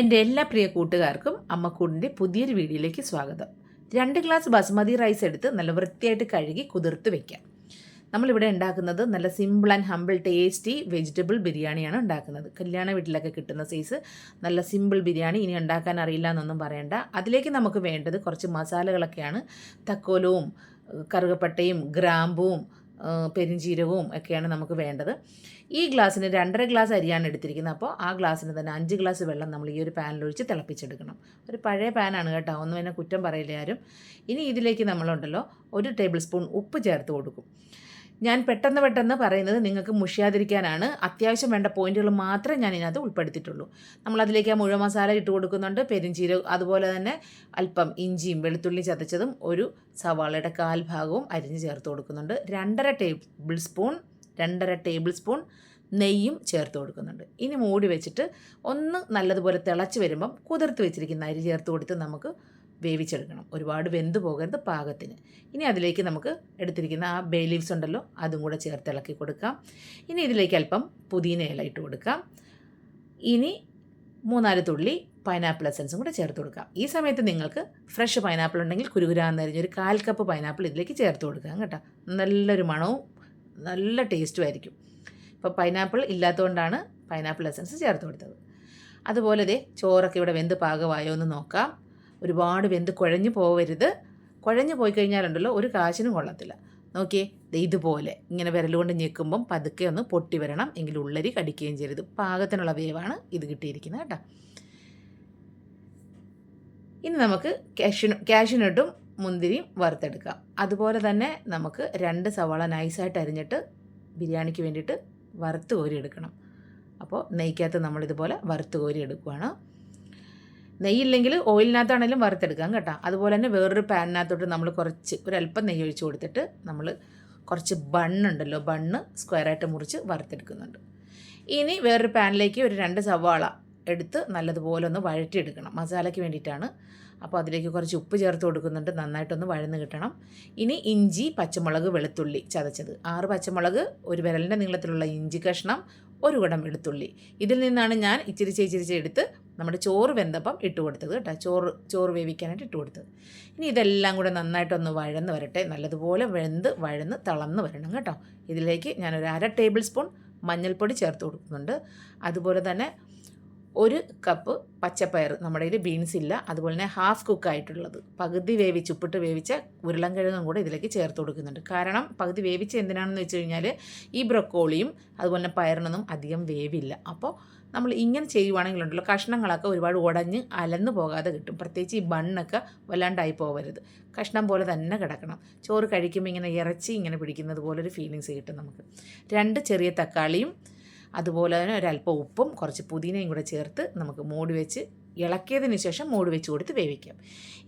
എന്റെ എല്ലാ പ്രിയ കൂട്ടുകാർക്കും അമ്മക്കൂടിന്റെ പുതിയൊരു വീഡിയോയിലേക്ക് സ്വാഗതം. രണ്ട് ഗ്ലാസ് ബസ്മതി റൈസ് എടുത്ത് നല്ല വൃത്തിയായിട്ട് കഴുകി കുതിർത്ത് വെക്കാം. നമ്മളിവിടെ ഉണ്ടാക്കുന്നത് നല്ല simple and humble tasty vegetable ബിരിയാണിയാണ് ഉണ്ടാക്കുന്നത്. കല്യാണ വീട്ടിലൊക്കെ കിട്ടുന്ന സൈസ് നല്ല സിമ്പിൾ ബിരിയാണി ഇനി ഉണ്ടാക്കാൻ അറിയില്ല എന്നൊന്നും പറയണ്ട. അതിലേക്ക് നമുക്ക് വേണ്ടത് കുറച്ച് മസാലകളൊക്കെയാണ്. തക്കോലവും കറുകപ്പട്ടയും ഗ്രാമ്പുവും ആ, പെരുംജീരകവും ഒക്കെയാണ് നമുക്ക് വേണ്ടത്. ഈ ഗ്ലാസ്സിന് രണ്ടര ഗ്ലാസ് അരിയാണ് എടുത്തിരിക്കുന്നത്. അപ്പോൾ ആ ഗ്ലാസ്സിന് തന്നെ അഞ്ച് ഗ്ലാസ് വെള്ളം നമ്മൾ ഈ ഒരു പാനിലൊഴിച്ച് തിളപ്പിച്ചെടുക്കണം. ഒരു പഴയ പാനാണ് കേട്ടോ ഒന്നും എന്നെ കുറ്റം പറയില്ല ആരും. ഇനി ഇതിലേക്ക് നമ്മളുണ്ടല്ലോ ഒരു ടേബിൾ സ്പൂൺ ഉപ്പ് ചേർത്ത് കൊടുക്കും. ഞാൻ പെട്ടെന്ന് പെട്ടെന്ന് പറയുന്നത് നിങ്ങൾക്ക് മുഷിയാതിരിക്കാനാണ്. അത്യാവശ്യം വേണ്ട പോയിന്റുകൾ മാത്രമേ ഞാൻ ഇതിനകത്ത് ഉൾപ്പെടുത്തിയിട്ടുള്ളൂ. നമ്മൾ അതിലേക്ക് ആ മുഴുവൻ മസാല ഇട്ട് കൊടുക്കുന്നുണ്ട്. പെരിഞ്ചീരകം അതുപോലെ തന്നെ അല്പം ഇഞ്ചിയും വെളുത്തുള്ളി ചതച്ചതും ഒരു സവാളയുടെ കാൽ ഭാഗവും അരിഞ്ഞ് ചേർത്ത് കൊടുക്കുന്നുണ്ട്. രണ്ടര ടേബിൾ സ്പൂൺ രണ്ടര ടേബിൾ സ്പൂൺ നെയ്യും ചേർത്ത് കൊടുക്കുന്നുണ്ട്. ഇനി മൂടി വെച്ചിട്ട് ഒന്ന് നല്ലതുപോലെ തിളച്ച് വരുമ്പം കുതിർത്ത് വെച്ചിരിക്കുന്ന അരി ചേർത്ത് കൊടുത്ത് നമുക്ക് വേവിച്ചെടുക്കണം. ഒരുപാട് വെന്ത് പോകരുത് പാകത്തിന്. ഇനി അതിലേക്ക് നമുക്ക് എടുത്തിരിക്കുന്ന ആ ബേ ലീവ്സ് ഉണ്ടല്ലോ അതും കൂടെ ചേർത്ത് ഇളക്കി കൊടുക്കാം. ഇനി ഇതിലേക്ക് അല്പം പുതിന ഇല ഇട്ട് കൊടുക്കാം. ഇനി മൂന്നാൽ തുള്ളി പൈനാപ്പിൾ എസൻസും കൂടെ ചേർത്ത് കൊടുക്കാം. ഈ സമയത്ത് നിങ്ങൾക്ക് ഫ്രഷ് പൈനാപ്പിൾ ഉണ്ടെങ്കിൽ കുരുകുരാന്ന് ഒരു കാൽ കപ്പ് പൈനാപ്പിൾ ഇതിലേക്ക് ചേർത്ത് കൊടുക്കാം കേട്ടോ. നല്ലൊരു മണവും നല്ല ടേസ്റ്റും ആയിരിക്കും. ഇപ്പോൾ പൈനാപ്പിൾ ഇല്ലാത്തതുകൊണ്ടാണ് പൈനാപ്പിൾ എസൻസ് ചേർത്ത് കൊടുത്തത്. അതുപോലെ ദേ ചോറൊക്കെ ഇവിടെ വെന്ത് പാകമായോ എന്ന് നോക്കാം. ഒരുപാട് വെന്ത് കുഴഞ്ഞു പോവരുത്. കുഴഞ്ഞു പോയി കഴിഞ്ഞാലുണ്ടല്ലോ ഒരു കാശിനും കൊള്ളത്തില്ല. നോക്കിയേ ഇതുപോലെ ഇങ്ങനെ വിരലുകൊണ്ട് ഞെക്കുമ്പം പതുക്കെ ഒന്ന് പൊട്ടി വരണം. എങ്കിൽ ഉള്ളരി കടിക്കുകയും ചെയ്യരുത്. പാകത്തിനുള്ള വേവാണ് ഇത് കിട്ടിയിരിക്കുന്നത് കേട്ടോ. ഇനി നമുക്ക് കാഷ്യൂ കാഷ്യൂനട്ടും മുന്തിരിയും വറുത്തെടുക്കാം. അതുപോലെ തന്നെ നമുക്ക് രണ്ട് സവാള നൈസായിട്ട് അരിഞ്ഞിട്ട് ബിരിയാണിക്ക് വേണ്ടിയിട്ട് വറുത്ത് കോരി എടുക്കണം. അപ്പോൾ നെയ്ക്കകത്ത് നമ്മളിതുപോലെ വറുത്ത് കോരി എടുക്കുവാണ്. നെയ്യില്ലെങ്കിൽ ഓയിലിനകത്താണെങ്കിലും വറുത്തെടുക്കാം കേട്ടോ. അതുപോലെ തന്നെ വേറൊരു പാനിനകത്തോട്ട് നമ്മൾ കുറച്ച് ഒരല്പം നെയ്യ് ഒഴിച്ച് കൊടുത്തിട്ട് നമ്മൾ കുറച്ച് ബണ്ണുണ്ടല്ലോ ബണ്ണ് സ്ക്വയറായിട്ട് മുറിച്ച് വറുത്തെടുക്കുന്നുണ്ട്. ഇനി വേറൊരു പാനിലേക്ക് ഒരു രണ്ട് സവാള എടുത്ത് നല്ലതുപോലെ ഒന്ന് വഴറ്റിയെടുക്കണം. മസാലയ്ക്ക് വേണ്ടിയിട്ടാണ്. അപ്പോൾ അതിലേക്ക് കുറച്ച് ഉപ്പ് ചേർത്ത് കൊടുക്കുന്നുണ്ട്. നന്നായിട്ടൊന്ന് വഴന്ന് കിട്ടണം. ഇനി ഇഞ്ചി പച്ചമുളക് വെളുത്തുള്ളി ചതച്ചത്. ആറ് പച്ചമുളക് ഒരു വിരലിന്റെ നീളത്തിലുള്ള ഇഞ്ചി കഷ്ണം ഒരു കുടം വെളുത്തുള്ളി. ഇതിൽ നിന്നാണ് ഞാൻ ഇച്ചിരി ഇച്ചിരിച്ച് എടുത്ത് നമ്മുടെ ചോറ് വെന്തപ്പം ഇട്ട് കൊടുത്തത് കേട്ടോ. ചോറ് ചോറ് വേവിക്കാനായിട്ട് ഇട്ട് കൊടുത്തത്. ഇനി ഇതെല്ലാം കൂടെ നന്നായിട്ടൊന്ന് വഴന്ന് വരട്ടെ. നല്ലതുപോലെ വെന്ത് വഴന്ന് തിളന്ന് വരണം കേട്ടോ. ഇതിലേക്ക് ഞാനൊരു അര ടേബിൾ സ്പൂൺ മഞ്ഞൾപ്പൊടി ചേർത്ത് കൊടുക്കുന്നുണ്ട്. അതുപോലെ തന്നെ ഒരു കപ്പ് പച്ചപ്പയർ നമ്മുടെ കയ്യിൽ ബീൻസ് ഇല്ല. അതുപോലെ തന്നെ ഹാഫ് കുക്ക് ആയിട്ടുള്ളത്. പകുതി വേവിച്ച് ഉപ്പിട്ട് വേവിച്ച ഉരുളൻകിഴങ്ങും കൂടെ ഇതിലേക്ക് ചേർത്ത് കൊടുക്കുന്നുണ്ട്. കാരണം പകുതി വേവിച്ച് എന്തിനാണെന്ന് വെച്ച് കഴിഞ്ഞാൽ ഈ ബ്രക്കോളിയും അതുപോലെ തന്നെ പയറിനൊന്നും അധികം വേവില്ല. അപ്പോൾ നമ്മൾ ഇങ്ങനെ ചെയ്യുവാണെങ്കിലുണ്ടല്ലോ കഷ്ണങ്ങളൊക്കെ ഒരുപാട് ഉടഞ്ഞ് അലന്ന് പോകാതെ കിട്ടും. പ്രത്യേകിച്ച് ഈ ബണ്ണൊക്കെ വല്ലാണ്ടായി പോകരുത് കഷ്ണം പോലെ തന്നെ കിടക്കണം. ചോറ് കഴിക്കുമ്പോൾ ഇങ്ങനെ ഇറച്ചി ഇങ്ങനെ പിടിക്കുന്നത് പോലൊരു ഫീലിങ്സ് കിട്ടും നമുക്ക്. രണ്ട് ചെറിയ തക്കാളിയും അതുപോലെ തന്നെ ഒരല്പം ഉപ്പും കുറച്ച് പുതിനയും കൂടെ ചേർത്ത് നമുക്ക് മൂടി വെച്ച് ഇളക്കിയതിന് ശേഷം മൂടി വെച്ച് കൊടുത്ത് വേവിക്കാം.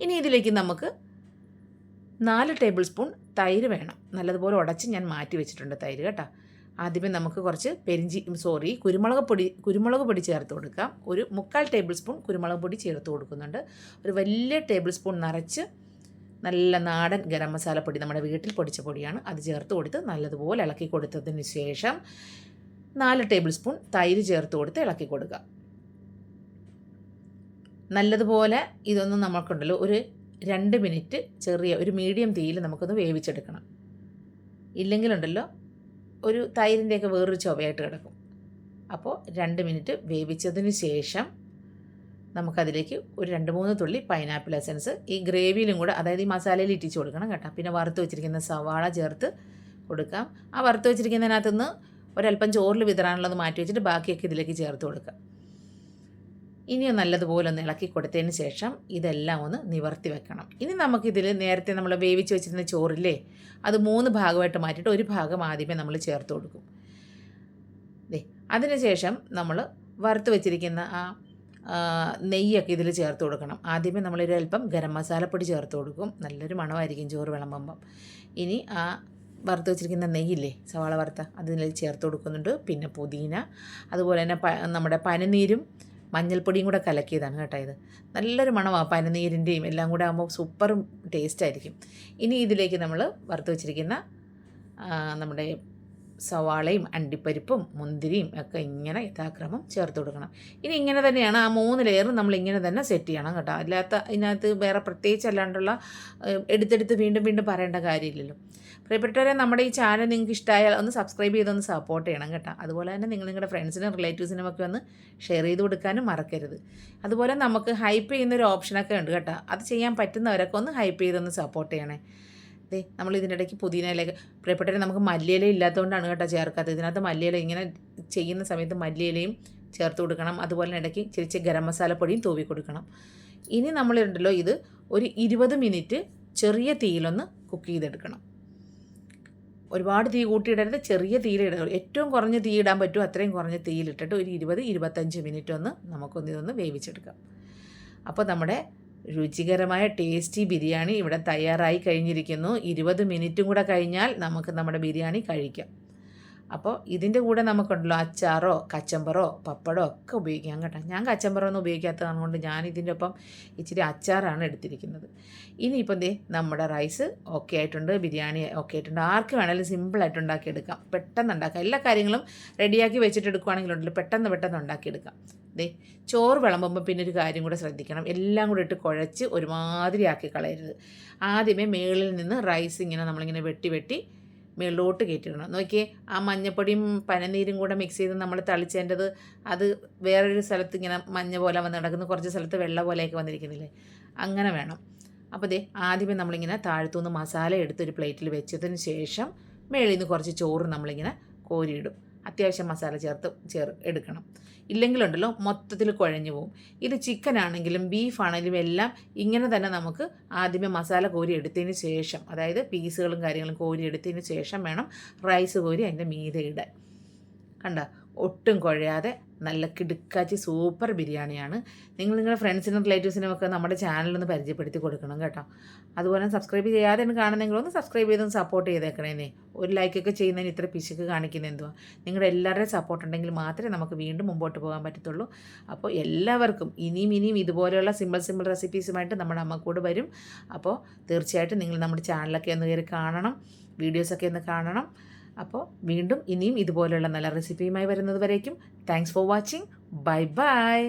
ഇനി ഇതിലേക്ക് നമുക്ക് നാല് ടേബിൾ സ്പൂൺ തൈര് വേണം. നല്ലതുപോലെ ഉടച്ച് ഞാൻ മാറ്റി വെച്ചിട്ടുണ്ട് തൈര് കേട്ടോ. ആദ്യമേ നമുക്ക് കുറച്ച് പെരിഞ്ചി സോറി കുരുമുളക് പൊടി കുരുമുളക് പൊടി ചേർത്ത് കൊടുക്കാം. ഒരു മുക്കാൽ ടേബിൾ സ്പൂൺ കുരുമുളക് പൊടി ചേർത്ത് കൊടുക്കുന്നുണ്ട്. ഒരു വലിയ ടേബിൾ സ്പൂൺ നിറച്ച് നല്ല നാടൻ ഗരം മസാല പൊടി നമ്മുടെ വീട്ടിൽ പൊടിച്ച പൊടിയാണ്. അത് ചേർത്ത് കൊടുത്ത് നല്ലതുപോലെ ഇളക്കി കൊടുത്തതിന് ശേഷം നാല് ടേബിൾ സ്പൂൺ തൈര് ചേർത്ത് കൊടുത്ത് ഇളക്കി കൊടുക്കുക. നല്ലതുപോലെ ഇതൊന്നും നമുക്കുണ്ടല്ലോ ഒരു രണ്ട് മിനിറ്റ് ചെറിയ ഒരു മീഡിയം തീയിൽ നമുക്കൊന്ന് വേവിച്ചെടുക്കണം. ഇല്ലെങ്കിലുണ്ടല്ലോ ഒരു തൈരിന്റെയൊക്കെ വേറൊരു ചൊവയായിട്ട് കിടക്കും. അപ്പോൾ രണ്ട് മിനിറ്റ് വേവിച്ചതിന് ശേഷം നമുക്കതിലേക്ക് ഒരു രണ്ട് മൂന്ന് തുള്ളി പൈനാപ്പിൾ എസൻസ് ഈ ഗ്രേവിയിലും കൂടെ അതായത് ഈ മസാലയിൽ ഇറ്റിച്ച് കൊടുക്കണം കേട്ടോ. പിന്നെ വറുത്ത് വെച്ചിരിക്കുന്ന സവാള ചേർത്ത് കൊടുക്കാം. ആ വറുത്ത് വെച്ചിരിക്കുന്നതിനകത്തുനിന്ന് ഒരല്പം ചോറിൽ വിതറാനുള്ളത് മാറ്റി വെച്ചിട്ട് ബാക്കിയൊക്കെ ഇതിലേക്ക് ചേർത്ത് കൊടുക്കാം. ഇനി നല്ലതുപോലെ ഒന്ന് ഇളക്കി കൊടുത്തതിന് ശേഷം ഇതെല്ലാം ഒന്ന് നിവർത്തി വെക്കണം. ഇനി നമുക്കിതിൽ നേരത്തെ നമ്മൾ വേവിച്ച് വെച്ചിരുന്ന ചോറില്ലേ അത് മൂന്ന് ഭാഗമായിട്ട് മാറ്റിയിട്ട് ഒരു ഭാഗം ആദ്യമേ നമ്മൾ ചേർത്ത് കൊടുക്കും. അതിനുശേഷം നമ്മൾ വറുത്ത് വെച്ചിരിക്കുന്ന ആ, നെയ്യൊക്കെ ഇതിൽ ചേർത്ത് കൊടുക്കണം. ആദ്യമേ നമ്മളൊരു അല്പം ഗരം മസാലപ്പൊടി ചേർത്ത് കൊടുക്കും. നല്ലൊരു മണമായിരിക്കും ചോറ് വിളമ്പുമ്പം. ഇനി ആ വറുത്ത് വെച്ചിരിക്കുന്ന നെയ്യില്ലേ സവാള വറുത്ത അതിൽ ചേർത്ത് കൊടുക്കുന്നുണ്ട്. പിന്നെ പുതിന അതുപോലെ തന്നെ നമ്മുടെ പനിനീരും മഞ്ഞൾപ്പൊടിയും കൂടെ കലക്കിയതാണ് കേട്ടോ ഇത്. നല്ലൊരു മണമാണ് പനിനീരിന്റെയും എല്ലാം കൂടെ ആകുമ്പോൾ സൂപ്പറും ടേസ്റ്റായിരിക്കും ഇനി ഇതിലേക്ക് നമ്മൾ വറുത്ത് വെച്ചിരിക്കുന്ന നമ്മുടെ സവാളയും അണ്ടിപ്പരിപ്പും മുന്തിരിയും ഒക്കെ ഇങ്ങനെ യഥാക്രമം ചേർത്ത് കൊടുക്കണം. ഇനി ഇങ്ങനെ തന്നെയാണ് ആ മൂന്ന് ലെയറും നമ്മൾ ഇങ്ങനെ തന്നെ സെറ്റ് ചെയ്യണം കേട്ടോ. അല്ലാത്ത ഇതിനകത്ത് വേറെ പ്രത്യേകിച്ച് അല്ലാണ്ടുള്ള എടുത്തെടുത്ത് വീണ്ടും വീണ്ടും പറയേണ്ട കാര്യമില്ലല്ലോ. പ്രിയപ്പെട്ടവരെ നമ്മുടെ ഈ ചാനൽ നിങ്ങൾക്ക് ഇഷ്ടമായാൽ ഒന്ന് സബ്സ്ക്രൈബ് ചെയ്തൊന്ന് സപ്പോർട്ട് ചെയ്യണം കേട്ടോ. അതുപോലെ തന്നെ നിങ്ങൾ നിങ്ങളുടെ ഫ്രണ്ട്സിനും റിലേറ്റീവ്സിനും ഒക്കെ ഒന്ന് ഷെയർ ചെയ്ത് കൊടുക്കാനും മറക്കരുത്. അതുപോലെ നമുക്ക് ഹൈപ്പ് ചെയ്യുന്ന ഒരു ഓപ്ഷനൊക്കെ ഉണ്ട് കേട്ടോ. അത് ചെയ്യാൻ പറ്റുന്നവരൊക്കെ ഒന്ന് ഹൈപ്പ് ചെയ്തൊന്ന് സപ്പോർട്ട് ചെയ്യണേ. ദേ നമ്മൾ ഇടയ്ക്ക് പുതിനയിലേക്ക് പ്രിയപ്പെട്ടവരെ നമുക്ക് മല്ലിയില ഇല്ലാത്തതുകൊണ്ടാണ് കേട്ടോ ചേർക്കാത്തത്. ഇതിനകത്ത് മല്ലിയില ഇങ്ങനെ ചെയ്യുന്ന സമയത്ത് മല്ലിയിലയും ചേർത്ത് കൊടുക്കണം. അതുപോലെ ഇടയ്ക്ക് ചിരിച്ച് ഗരം മസാലപ്പൊടിയും തൂവി കൊടുക്കണം. ഇനി നമ്മളുണ്ടല്ലോ ഇത് ഒരു ഇരുപത് മിനിറ്റ് ചെറിയ തീയിലൊന്ന് കുക്ക് ചെയ്തെടുക്കണം. ഒരുപാട് തീ കൂട്ടിയിടരുത് ചെറിയ തീയിലിടരുത് ഏറ്റവും കുറഞ്ഞ തീ ഇടാൻ പറ്റുമോ അത്രയും കുറഞ്ഞ തീയിലിട്ടിട്ട് ഒരു ഇരുപത് ഇരുപത്തഞ്ച് മിനിറ്റ് ഒന്ന് നമുക്കൊന്ന് ഇതൊന്ന് വേവിച്ചെടുക്കാം. അപ്പോൾ നമ്മുടെ രുചികരമായ ടേസ്റ്റി ബിരിയാണി ഇവിടെ തയ്യാറായി കഴിഞ്ഞിരിക്കുന്നു. ഇരുപത് മിനിറ്റും കൂടെ കഴിഞ്ഞാൽ നമുക്ക് നമ്മുടെ ബിരിയാണി കഴിക്കാം. അപ്പോൾ ഇതിന്റെ കൂടെ നമുക്കുണ്ടല്ലോ അച്ചാറോ കച്ചമ്പറോ പപ്പടോ ഒക്കെ ഉപയോഗിക്കാം കേട്ടോ. ഞാൻ കച്ചമ്പറൊന്നും ഉപയോഗിക്കാത്തത് കൊണ്ട് ഞാൻ ഇതിന്റെ ഒപ്പം ഇച്ചിരി അച്ചാറാണ് എടുത്തിരിക്കുന്നത്. ഇനിയിപ്പം ദേ നമ്മുടെ റൈസ് ഓക്കെ ആയിട്ടുണ്ട് ബിരിയാണി ഓക്കെ ആയിട്ടുണ്ട്. ആർക്ക് വേണമെങ്കിലും സിമ്പിളായിട്ട് ഉണ്ടാക്കിയെടുക്കാം. പെട്ടെന്ന് ഉണ്ടാക്കാം. എല്ലാ കാര്യങ്ങളും റെഡിയാക്കി വെച്ചിട്ട് എടുക്കുകയാണെങ്കിലുണ്ടല്ലോ പെട്ടെന്ന് പെട്ടെന്ന് ഉണ്ടാക്കിയെടുക്കാം. ദേ ചോറ് വിളമ്പുമ്പോൾ പിന്നെ ഒരു കാര്യം കൂടെ ശ്രദ്ധിക്കണം. എല്ലാം കൂടെ ഇട്ട് കുഴച്ച് ഒരുമാതിരി ആക്കി കളയരുത്. ആദ്യമേ മേളിൽ നിന്ന് റൈസ് ഇങ്ങനെ നമ്മളിങ്ങനെ വെട്ടി വെട്ടി മേളിലോട്ട് കയറ്റിടണം നോക്കിയേ ആ മഞ്ഞപ്പൊടിയും പനനീരും കൂടെ മിക്സ് ചെയ്ത് നമ്മൾ തളിച്ചേണ്ടത് അത് വേറൊരു സ്ഥലത്ത് ഇങ്ങനെ മഞ്ഞ പോലെ വന്ന് കിടക്കുന്നു കുറച്ച് സ്ഥലത്ത് വെള്ള പോലെയൊക്കെ വന്നിരിക്കുന്നില്ലേ? അങ്ങനെ വേണം. അപ്പോൾ ദേ ആദ്യമേ നമ്മളിങ്ങനെ താഴത്തുനിന്ന് മസാല എടുത്തൊരു പ്ലേറ്റിൽ വെച്ചതിന് ശേഷം മേളിൽ നിന്ന് കുറച്ച് ചോറ് നമ്മളിങ്ങനെ കോരിയിടും. അത്യാവശ്യം മസാല ചേർത്ത് ചേർ എടുക്കണം. ഇല്ലെങ്കിലുണ്ടല്ലോ മൊത്തത്തിൽ കുഴഞ്ഞു പോകും ഇത് ചിക്കൻ ആണെങ്കിലും ബീഫ് ആണെങ്കിലും എല്ലാം ഇങ്ങനെ തന്നെ നമുക്ക് ആദ്യമേ മസാല കോരി എടുത്തതിന് ശേഷം അതായത് പീസുകളും കാര്യങ്ങളും കോരി എടുത്തതിന് ശേഷം വേണം റൈസ് കോരി അതിന്റെ മീതെ ഇടാൻ. കണ്ട? ഒട്ടും കുഴയാതെ നല്ല കിടുക്കാച്ചി സൂപ്പർ ബിരിയാണിയാണ്. നിങ്ങൾ നിങ്ങളുടെ ഫ്രണ്ട്സിനും റിലേറ്റീവ്സിനും ഒക്കെ നമ്മുടെ ചാനലൊന്ന് പരിചയപ്പെടുത്തി കൊടുക്കണം കേട്ടോ. അതുപോലെ സബ്സ്ക്രൈബ് ചെയ്യാതെ കാണുന്നെങ്കിൽ ഒന്ന് സബ്സ്ക്രൈബ് ചെയ്തൊന്ന് സപ്പോർട്ട് ചെയ്തേക്കണേന്നേ ഒരു ലൈക്കൊക്കെ ചെയ്യുന്നതിന് ഇത്ര പിശുക്ക് കാണിക്കുന്നത് എന്തുവാ? നിങ്ങളുടെ എല്ലാവരുടെയും സപ്പോർട്ട് ഉണ്ടെങ്കിൽ മാത്രമേ നമുക്ക് വീണ്ടും മുമ്പോട്ട് പോകാൻ പറ്റത്തുള്ളൂ. അപ്പോൾ എല്ലാവർക്കും ഇനിയും ഇനിയും ഇതുപോലെയുള്ള സിമ്പിൾ സിമ്പിൾ റെസിപ്പീസുമായിട്ട് നമ്മുടെ കൂടെ വരും. അപ്പോൾ തീർച്ചയായിട്ടും നിങ്ങൾ നമ്മുടെ ചാനലൊക്കെ ഒന്ന് കയറി കാണണം. വീഡിയോസൊക്കെ ഒന്ന് കാണണം. അപ്പോൾ വീണ്ടും ഇനിയും ഇതുപോലെയുള്ള നല്ല റെസിപ്പിയുമായി വരുന്നത് വരേക്കും. Thanks for watching bye bye